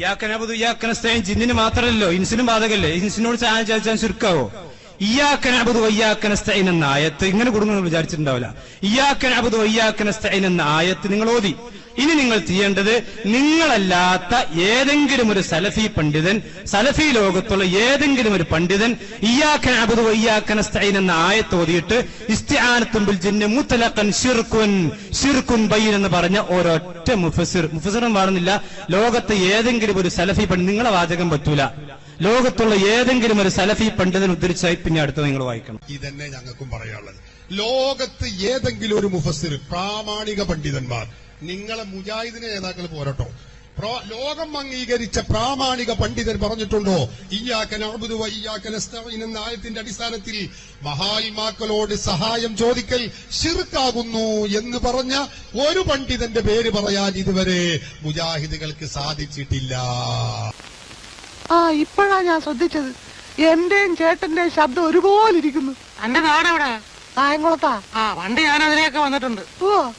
ഇയാക്കനബുദ് ഇയാക്കനസ്തയും ജിന്നിന് മാത്രമല്ലോ ഇൻസിനും ബാധകല്ലേ. ഇൻസിനോട് ചായ ചോദിച്ചാൽ ചുരുക്കാവോ? ഇയാക്കനബുദ് വയ്യാക്കനസ്തൈൻ എന്ന ആയത്ത് ഇങ്ങനെ കൊടുക്കുന്നു വിചാരിച്ചിട്ടുണ്ടാവില്ല. ഇയാക്കനബുദ് വയ്യാക്കനസ്തൈൻ എന്ന ആയത്ത് നിങ്ങൾ ഓതി. ഇനി നിങ്ങൾ ചെയ്യേണ്ടത് നിങ്ങളല്ലാത്ത ഏതെങ്കിലും ഒരു സലഫി പണ്ഡിതൻ സലഫി ലോകത്തുള്ള ഏതെങ്കിലും ഒരു പണ്ഡിതൻ ഇയാക്കനബുദ് വയ്യാക്കനസ്തൈൻ എന്ന ആയത്ത് ഓതിയിട്ട് ഇസ്തിആനത്തുമ്പിൽ ജിന്ന് മുത്തലക്കൻ ഷിർക്കുൻ ഷിർക്കുൻ ബൈൻ എന്ന് പറഞ്ഞ ഒരൊറ്റ മുഫസിർ മുഫസിറും പാടുന്നില്ല. ലോകത്തെ ഏതെങ്കിലും ഒരു സലഫി പണ്ഡിതൻ നിങ്ങളെ വാചകം പറ്റൂല. ലോകത്തുള്ള ഏതെങ്കിലും ഒരു സലഫി പണ്ഡിതൻ ഉദ്ധരിച്ചായി പിന്നെ അടുത്ത് നിങ്ങൾ വായിക്കണം. ഇതന്നെ ഞങ്ങൾക്കും പറയാനുള്ളത്. ലോകത്ത് ഏതെങ്കിലും ഒരു മുഫസ്സിർ പ്രാമാണിക പണ്ഡിതന്മാർ നിങ്ങളെ മുജാഹിദിനെ നേതാക്കൾ പോരട്ടോ. ലോകം അംഗീകരിച്ച പ്രാമാണിക പണ്ഡിതൻ പറഞ്ഞിട്ടുണ്ടോ? ഇയാക്കൻ അഅ്ബുദു വ ഇയ്യാക്കൻ നസ്തഈൻ എന്ന ആയത്തിന്റെ അടിസ്ഥാനത്തിൽ മഹായിമാക്കളോട് സഹായം ചോദിക്കൽ ഷിർക്കാകുന്നു എന്ന് പറഞ്ഞ ഒരു പണ്ഡിതന്റെ പേര് പറയാൻ ഇതുവരെ മുജാഹിദുകൾക്ക് സാധിച്ചിട്ടില്ല. ആ ഇപ്പോഴാ ഞാൻ ശ്രദ്ധിച്ചത്. എന്റെയും ചേട്ടന്റെയും ശബ്ദം ഒരുപോലെ ഇരിക്കുന്നു എന്റെ നാടെവിടെ? കായംകുളത്താ. ആ വണ്ടി ഞാൻ അതിലേക്ക് വന്നിട്ടുണ്ട്. ഓ.